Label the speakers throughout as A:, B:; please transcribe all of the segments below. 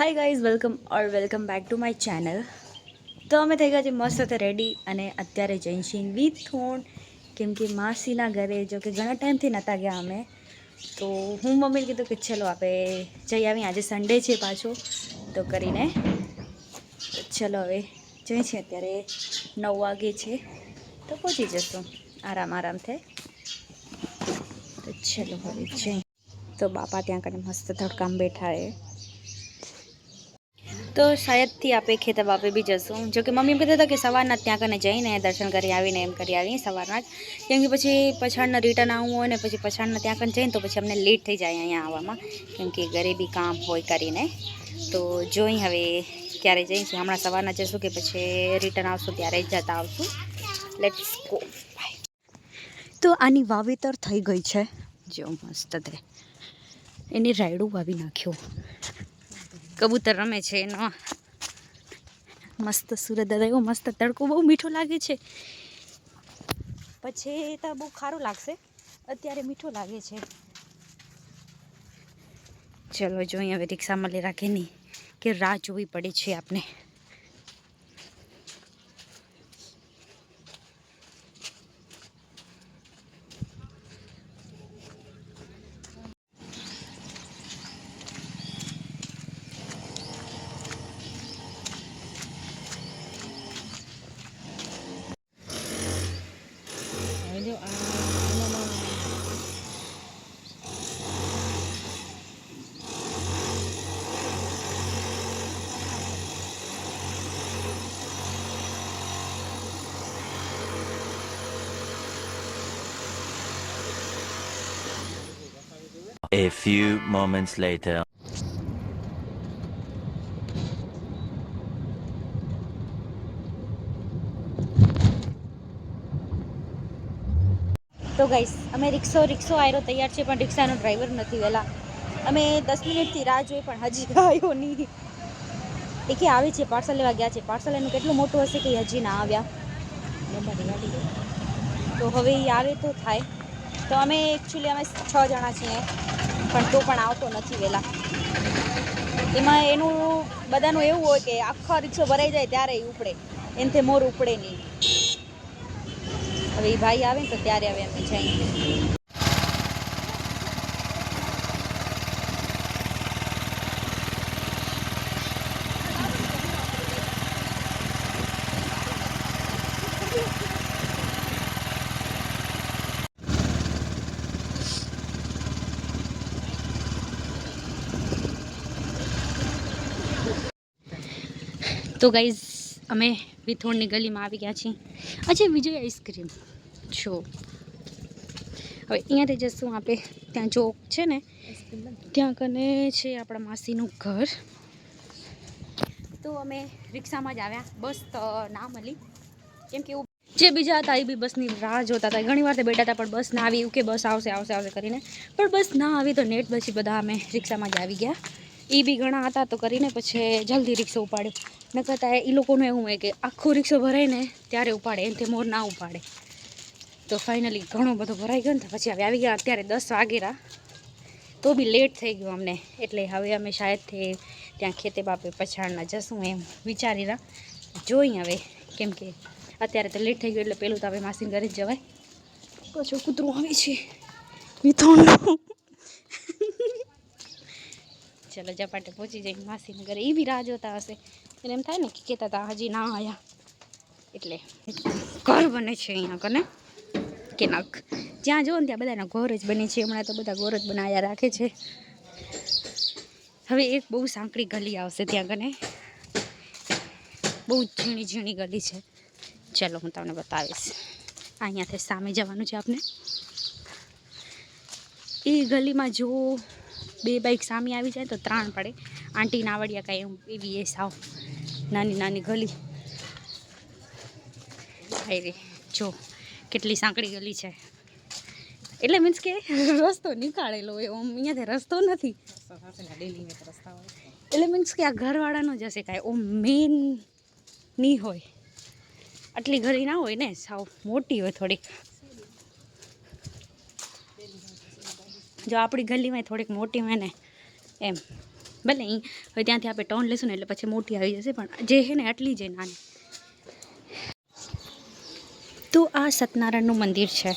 A: Hi guys welcome or welcome back to my channel તો અમે થઈ ગયા છે મસ્ત રેડી અને અત્યારે જઈશું વિથ થોણ કેમ કે માસીના ઘરે જો કે ઘણા ટાઈમથી નહોતા ગયા અમે. તો હું મમ્મીને કીધું કે ચલો આપણે જઈ આવીએ. આજે સન્ડે છે પાછો. તો કરીને ચલો હવે જઈએ છીએ અત્યારે નવ વાગે છે. તો પહોંચી જશું. આરામ આરામથી તો ચલો હવે જઈ. તો બાપા ત્યાં કને મસ્ત ધડકામ બેઠા છે. તો શાયદથી આપણે ખેતર બાપે બી જશું. જો કે મમ્મી એમ કહેતા હતા કે સવારના ત્યાં કને જઈને દર્શન કરી આવીને એમ કરી આવીએ સવારના જ. કેમ કે પછી પછાડના રિટર્ન આવવું હોય ને પછી પછાડના ત્યાં કને જઈને તો પછી અમને લેટ થઈ જાય અહીંયા આવવામાં. કેમ કે ઘરે બી કામ હોય કરીને. તો જોઈ હવે ક્યારે જઈશું. હમણાં સવારના જશું કે પછી રિટર્ન આવશું ત્યારે જ જતા આવશું. લેટ્સ ગો તો આની વાવેતર થઈ ગઈ છે. જો મસ્ત તે. એની રાયડું વાવી નાખ્યો. કબૂતર રમે છે એનો. મસ્ત સુરત રહ્યો, મસ્ત તડકો, બહુ મીઠો લાગે છે. પછી તો બહુ ખારું લાગશે, અત્યારે મીઠું લાગે છે. ચલો જોઈએ હવે રિક્ષામાં લઈ રાખે નહીં, કે રાહ જોવી પડે છે આપણે
B: A few moments later.
A: તો ગાઈસ અમે રિક્ષો રિક્ષો આવ્યો તૈયાર છે, પણ રિક્ષાનો ડ્રાઈવર નથી વહેલા અમે દસ મિનિટથી રાહ જોઈ, પણ હજી આવ્યો નહીં. એ આવે છે પાર્સલ લેવા ગયા છે. પાર્સલ એનું કેટલું મોટું હશે કે હજી ના આવ્યા. તો હવે એ આવે તો થાય. તો અમે એકચ્યુઅલી અમે છ જણા છીએ, પણ તો પણ આવતો નથી વહેલા એમાં એનું બધાનું એવું હોય કે આખો રિક્ષો ભરાઈ જાય ત્યારે એ ઉપડે. એનાથી મોર ઉપડે નહીં. હવે એ ભાઈ આવે ને તો ત્યારે હવે અમે જઈએ તો ગાઈઝ અમે વિથોણની ગલીમાં આવી ગયા છીએ. અચ્છા વિજય આઈસ્ક્રીમ જો. હવે અહીંયાથી જશું આપણે. ત્યાં ચોક છે ને, ત્યાં કને છે આપણા માસીનું ઘર. તો અમે રિક્ષામાં જ આવ્યા. બસ તો ના મળી કેમ કે જે બીજા હતા એ બી બસની રાહ જોતા હતા. ઘણી વાર બેઠા હતા, પણ બસ ના આવી. એવું કે બસ આવશે આવશે આવશે કરીને. પણ બસ ના આવી તો નેટ પછી બધા અમે રિક્ષામાં જ આવી ગયા. એ બી ઘણા હતા તો કરીને પછી જલ્દી રિક્ષો ઉપાડ્યો. ન કરતાં એ લોકોનું એવું હોય કે આખો રિક્ષો ભરાય ને ત્યારે ઉપાડે એનાથી મોર ના ઉપાડે. તો ફાઇનલી ઘણો બધો ભરાઈ ગયો ને તો પછી હવે આવી ગયા અત્યારે દસ વાગેરા. તો બી લેટ થઈ ગયું અમને. એટલે હવે અમે શાયદથી ત્યાં ખેતે બાપે પછાડના જશું એમ વિચારી રહ્યા. જોઈ હવે કેમ કે અત્યારે તો લેટ થઈ ગયું એટલે પેલું તો હવે માસીને ઘરે જ જવાય. પાછું કૂતરું આવે છે. વિથોણનું. ચલો ઝપાટે પહોંચી જઈને માસીને ઘરે એ બી રાહ જોતા હશે. એને એમ થાય ને કે કહેતા હતા, હજી ના આવ્યા એટલે ઘર બને છે અહીંયા કને કે નખ જ્યાં જુઓ ને ત્યાં બધાના ઘર જ બને છે. હમણાં તો બધા ઘર જ બનાવ્યા રાખે છે. હવે એક બહુ સાંકડી ગલી આવશે ત્યાં કને બહુ ઝીણી ઝીણી ગલી છે. ચલો હું તમને બતાવીશ. અહીંયાથી સામે જવાનું છે આપણે એ ગલીમાં જો બે બાઇક સામે આવી જાય તો ત્રાણ પડે. આંટી નાવડિયા કાંઈ એમ એવી એ સાવ નાની નાની ગલી. હાય રે, જો કેટલી સાંકડી ગલી છે. એટલે મીન્સ કે રસ્તો નીકાળેલો હોય ઓમ અહીંયાથી રસ્તો નથી. એટલે મીન્સ કે આ ઘરવાળાનો જ હશે કાંઈ, ઓમ મેન નહીં હોય. આટલી ગલી ના હોય ને, સાવ મોટી હોય થોડીક. જો આપણી ગલીમાં થોડીક મોટી હોય ને, એમ. ભલે અહીં હવે ત્યાંથી આપણે ટર્ન લેશું ને એટલે પછી મોટી આવી જશે, પણ જે છે ને આટલી જ નાની. તો આ સત્યનારાયણનું મંદિર છે.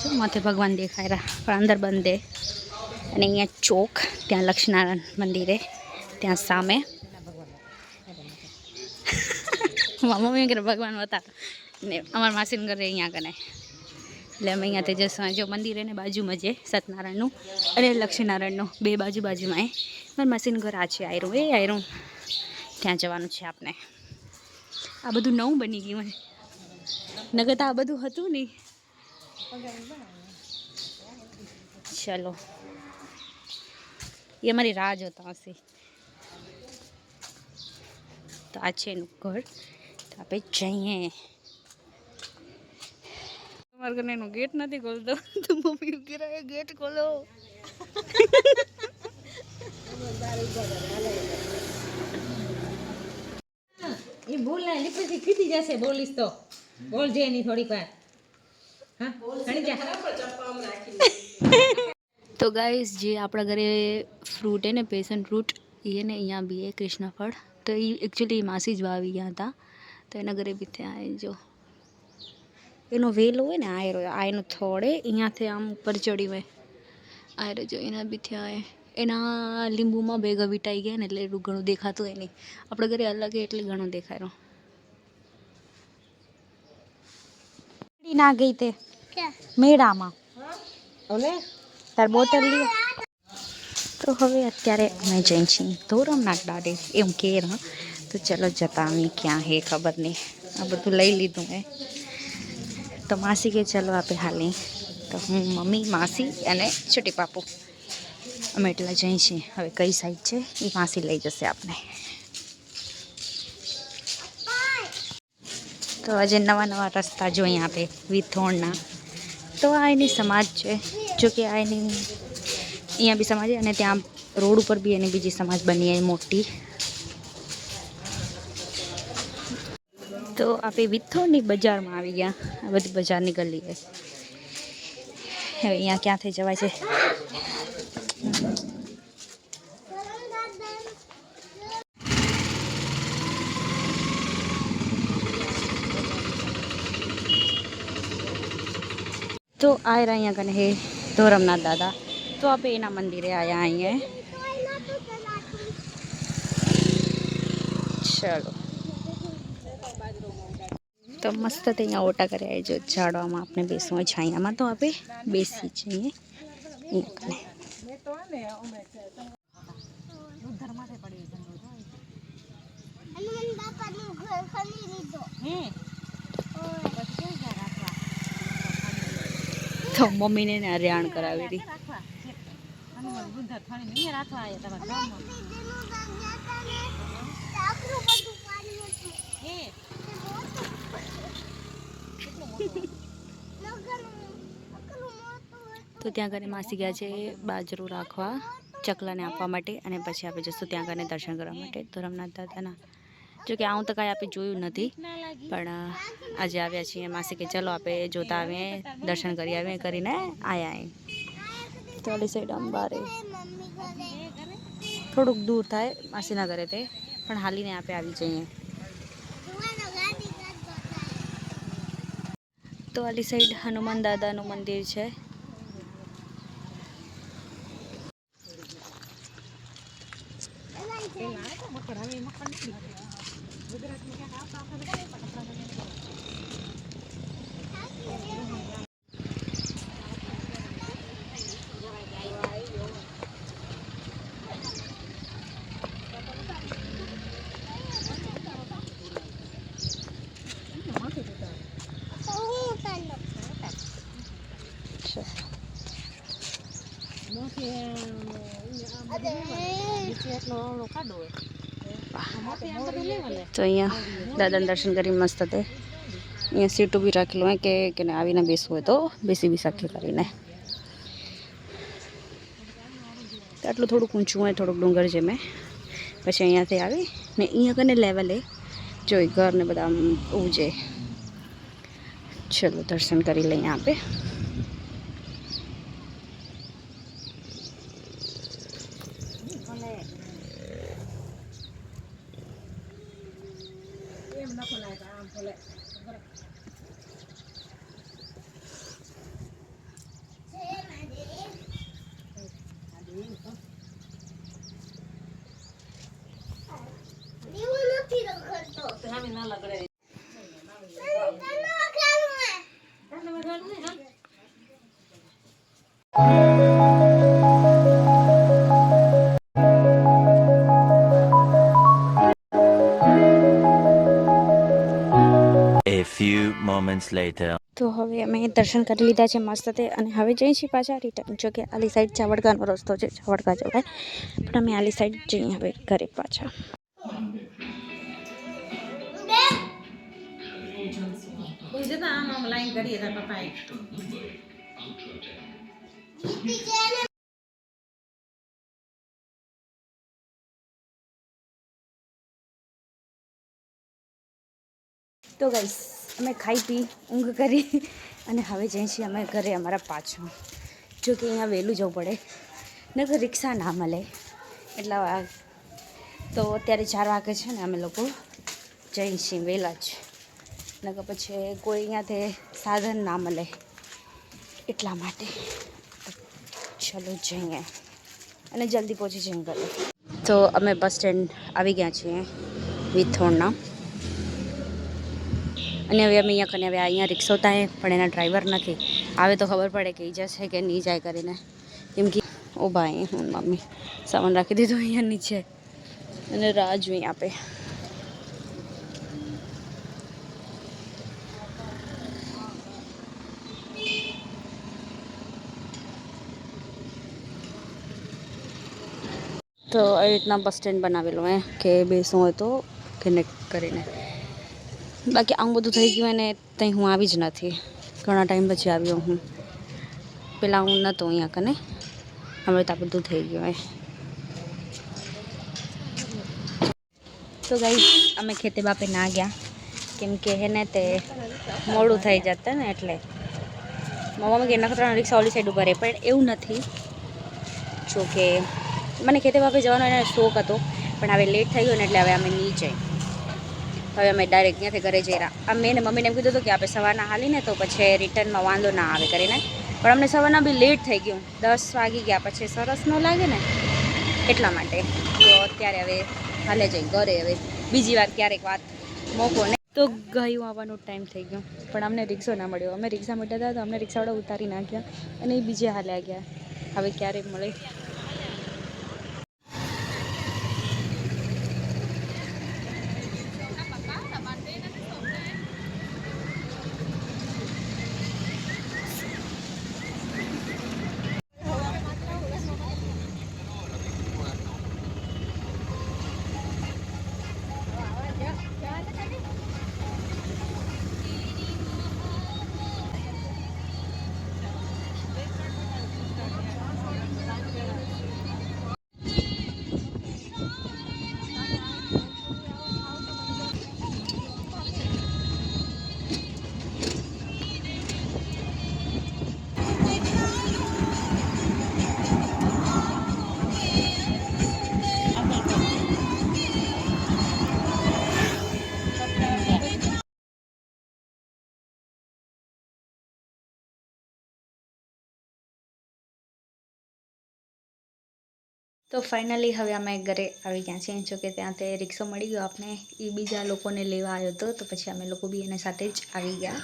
A: જો માથે ભગવાન દેખાય રહ્યા પણ અંદર બંધ અને અહીંયા ચોક, ત્યાં લક્ષ્મીનારાયણ મંદિરે ત્યાં સામે. મમ્મી ઘરે ભગવાન હતા. ને અમારા માસીન ઘરે અહીંયા કને એટલે અમે અહીંયાથી જશું જો મંદિર એને બાજુમાં છે, સત્યનારાયણનું અને લક્ષ્મીનારાયણનું. બે બાજુ બાજુમાં એ મારા માસીનું ઘર આ છે આયરું એ આયરું ત્યાં જવાનું છે આપણે. આ બધું નવું બની ગયું છે નગર તો આ બધું હતું નહીં. ચલો. એ અમારી રાહ જોતા હશે. તો આ છે એનું ઘર. તો આપણે જઈએ. તમારા ઘરને એનો ગેટ નથી ખોલતો તો મમ્મી ઘરે ગેટ ખોલો
C: એ ભૂલ ના એની પછી ખીતી જશે બોલીશ તો બોલ જે એની થોડીક વાર હા ઘણી જા
A: તો ગાઈસ જે આપણા ઘરે ફ્રૂટ હે ને પેશન ફ્રૂટ એ ને અહીંયા બી હે કૃષ્ણફળ તો એ એકચ્યુઅલી માસી જ વાવી ગયા હતા તો એના ઘરે બી ત્યાં એ જો એનો વેલો હોય ને આયરો આયનો થોડે અહીંયાથી આમ ઉપર ચડી હોય. આયરો જો એના બી થયા એના લીંબુમાં ભેગા વીટાઈ ગયા ને એટલે એટલું ઘણું દેખાતું હોય નહીં આપણે ઘરે અલગ હે એટલે ઘણું દેખાય. ના ગઈ તે. મેળામાં.
C: ઓલે
A: તાર બોટલ લે. તો હવે અત્યારે અમે જઈ છીએ ધોરમનાથ દાડે એમ કે હા. તો ચલો જતા અમે ક્યાં હે ખબર નહીં. આ બધું લઈ લીધું હે તો માસી કે ચલો આપે હાલી. તો હું, મમ્મી, માસી અને છોટી પાપુ. અમે એટલા જઈ છીએ. હવે કઈ સાઈડ છે? એ માસી લઈ જશે આપણે તો આજે નવા નવા રસ્તા જોઈએ આપણે વિથોણના. તો આ એની સમાજ છે. જો કે આ એની, અહીંયા બી સમાજ અને ત્યાં રોડ ઉપર બી એની બીજી સમાજ બની મોટી. તો આપણે વિથોણની બજારમાં આવી ગયા. આ બધી બજારની ગલી છે હવે અહીંયા ક્યાંથી જવાય છે? તો આ રહ્યા અહીંયા કને હે ધોરમનાથ દાદા. તો આપણે એના મંદિરે આવ્યા અહીંયા. ચલો. તો મસ્ત અહીંયા ઓટા કર્યા જો ઝાડવામાં આપણે બેસવું હોય. છાયામાં તો આપણે બેસી જઈએ. તો મમ્મીને હરિયાણ કરાવી હતી.
C: રાખવા હનુમાન ગુંધર થાણી નહીં રાખવા આયા તમારા ગામમાં
D: દીદીનું ગામ ગયા હતા ને આખરું બધું પાણી હતું
C: હે
D: નગરનું આખરું મોટું હતું
A: તો ત્યાં આગળ માસી ગયા છે બાજરો રાખવા ચકલાને આપવા માટે અને પછી આપણે જઈશું ત્યાં કને દર્શન કરવા માટે. ધરમનાથ દાદાના જોકે આવું તો કાંઈ આપણે જોયું નથી પણ આજે આવ્યા છીએ માસી કે ચલો આપણે જોતા આવીએ દર્શન કરી આવીએ કરીને આવ્યા અહીં ચોલી સાઈડ અંબારે થોડુંક દૂર થાય માસીના ઘરે તે પણ હાલીને આપણે આવી જઈએ. તો આલી સાઈડ હનુમાન દાદાનું મંદિર છે
D: તો હું ઉતારલો અરે
C: નીચે એટલો ઓલો કાઢો હોય મોટી આમ બધું લેવા લે
A: તો અહીંયા દાદાને દર્શન કરી મસ્ત તે. અહીંયા સીટો બી રાખેલું હોય કે કે આવીને બેસવું હોય તો બેસી બી શકીએ કરીને. આટલું થોડુંક ઊંચું હોય, થોડુંક ડુંગર છે મેં પછી અહીંયાથી આવી ને અહીંયા કને લેવલે જોઈ ઘર ને બધા ઉજે ચલો દર્શન કરી લઈએ આપણે
C: એમ નખો લાગે આમ ભલે
D: દીવો નથી રખડતો
C: સામે
D: लग હા
B: A few moments later.
A: તો હવે અમે દર્શન કરી લીધા છે મસ્ત તે અને હવે જઈએ છીએ પાછા રિટર્ન જો કે આલી સાઈડ ચાવડકાનો રસ્તો છે ચાવડકા જવાય. પણ અમે આલી સાઈડ જઈએ હવે ઘરે પાછા.
C: કરીએ તાર પપ્પાએ.
A: તો ગાઈસ અમે ખાઈ પી, ઊંઘ કરી અને હવે જઈએ છીએ અમે ઘરે અમારા પાછું. જો કે અહીંયા વહેલું જવું પડે. નકર રિક્ષા ના મળે. એટલા તો અત્યારે ચાર વાગે છે ને અમે લોકો જઈએ છીએ વહેલા જ. નકર પછી કોઈ અહીંયાથી સાધન ના મળે એટલા માટે. ચલો જઈએ અને જલ્દી પહોંચી જઈએ ઘરે. તો અમે બસ સ્ટેન્ડ આવી ગયા છીએ વિથોણના. અને હવે અમે અહીંયા કને, હવે અહીંયા રિક્ષો થાય, પણ એના ડ્રાઈવર નથી. આવે તો ખબર પડે કે જશે કે નહીં જાય કરીને. કેમ કે, ઓ ભાઈ, હું મમ્મી, સામાન રાખી દીધો અહીંયા નીચે. અને રાહ જોઈ આપે. તો આવી રીતના બસ સ્ટેન્ડ બનાવેલું હે, કે બેસવું હોય તો કનેક્ટ કરીને. બાકી આવું બધું થઈ ગયું ને ત્યાં હું આવી જ નથી. ઘણા ટાઈમ પછી આવ્યો હું. પહેલાં હું નહોતો અહીંયા કને. હવે તો બધું થઈ ગયું હે. તો ગઈ અમે ખેતે બાપે ના ગયા. કેમ કે હેને તે મોડું થઈ જતું ને એટલે. મમ્મી કે નખત્રાણા રિક્ષા ઓલી સાઈડ ઊભા રહે, પણ એવું નથી. જો કે મને ખેતે બાપે જવાનો એને શોખ હતો, પણ હવે લેટ થઈ ગયો ને એટલે હવે અમે નહીં જઈ હવે અમે ડાયરેક્ટ ત્યાંથી ઘરે જઈ રહ્યા. આ મેં મમ્મીને એમ કીધું હતું કે આપણે સવારના હાલીને તો પછી રિટર્નમાં વાંધો ના આવે કરીને. પણ અમને સવારના બી લેટ થઈ ગયું. દસ વાગી ગયા પછી સરસ ન લાગે ને એટલા માટે. તો અત્યારે હવે હાલે જઈ, ઘરે હવે બીજી વાર ક્યારેક વાત મોકો ને. તો ગયું આવવાનો ટાઈમ થઈ ગયો. પણ અમને રિક્ષો ના મળ્યો. અમે રિક્ષા મળ્યા હતા તો અમને રિક્ષાવાળા ઉતારી નાખ્યા અને એ બીજે હાલ્યા ગયા. હવે ક્યારેક મળે. તો ફાઇનલી હવે અમે ઘરે આવી ગયા છીએ. જો કે ત્યાં તે રિક્ષો મળી ગયો આપણે એ બીજા લોકોને લેવા આવ્યો હતો. તો પછી અમે લોકો બી એના સાથે જ આવી ગયા.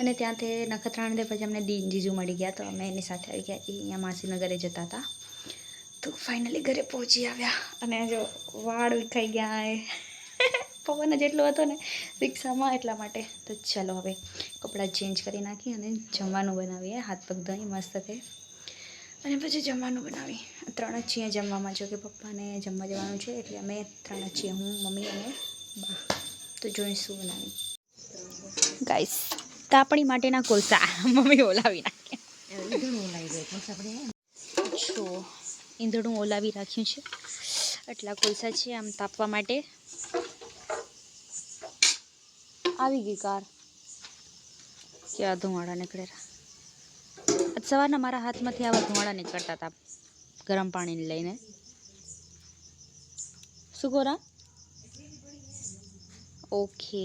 A: અને ત્યાં તે નખત્રાણા પછી અમને દીન જીજુ મળી ગયા. તો અમે એની સાથે આવી ગયા. એ અહીંયા માસીના ઘરે જતા હતા. તો ફાઇનલી ઘરે પહોંચી આવ્યા. અને જો વાળ વિખાઈ ગયા એ. પવન જ એટલો હતો ને રિક્ષામાં એટલા માટે. તો ચલો હવે કપડાં ચેન્જ કરી નાખી અને જમવાનું બનાવીએ. હાથ પગ ધોઈ, મસ્ત તે અને પછી જમવાનું બનાવી. ત્રણ જ છીએ જમવામાં જો કે પપ્પાને જમવા જવાનું છે, એટલે અમે ત્રણ જ હું, મમ્મી અને બા. તો જોઈશું બનાવી ગાઈસ તાપણી માટેના કોલસા. મમ્મી ઓલાવી નાખ્યા તો ઈંધણું ઓલાવી રાખ્યું છે. એટલા કોલસા છે, આમ તાપવા માટે. આવી ગઈ કાર. ક્યાં ધુમાડા નીકળેલા. આજ સવારના મારા હાથમાંથી આવા ધુમાડા નીકળતા હતા ગરમ પાણીને લઈને. શું કોરા ઓકે.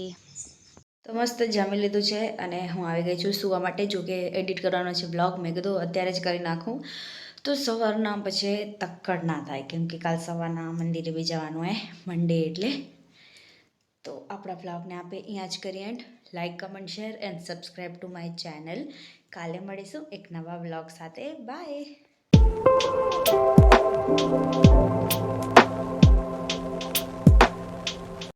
A: તો મસ્ત જામી લીધું છે અને હું આવી ગઈ છું સુવા માટે, જો કે એડિટ કરવાનો છે બ્લોગ. મેં કીધું અત્યારે જ કરી નાખું. તો સવારના પછી તક્કડ ના થાય, કેમ કે કાલ સવારના મંદિરે બી જવાનું હે, મંડે એટલે. તો આપણા બ્લોગને આપણે અહીંયા જ કરીએ end. Like comment share and subscribe to my channel કાલે મળીશું એક નવા બ્લોગ સાથે. બાય.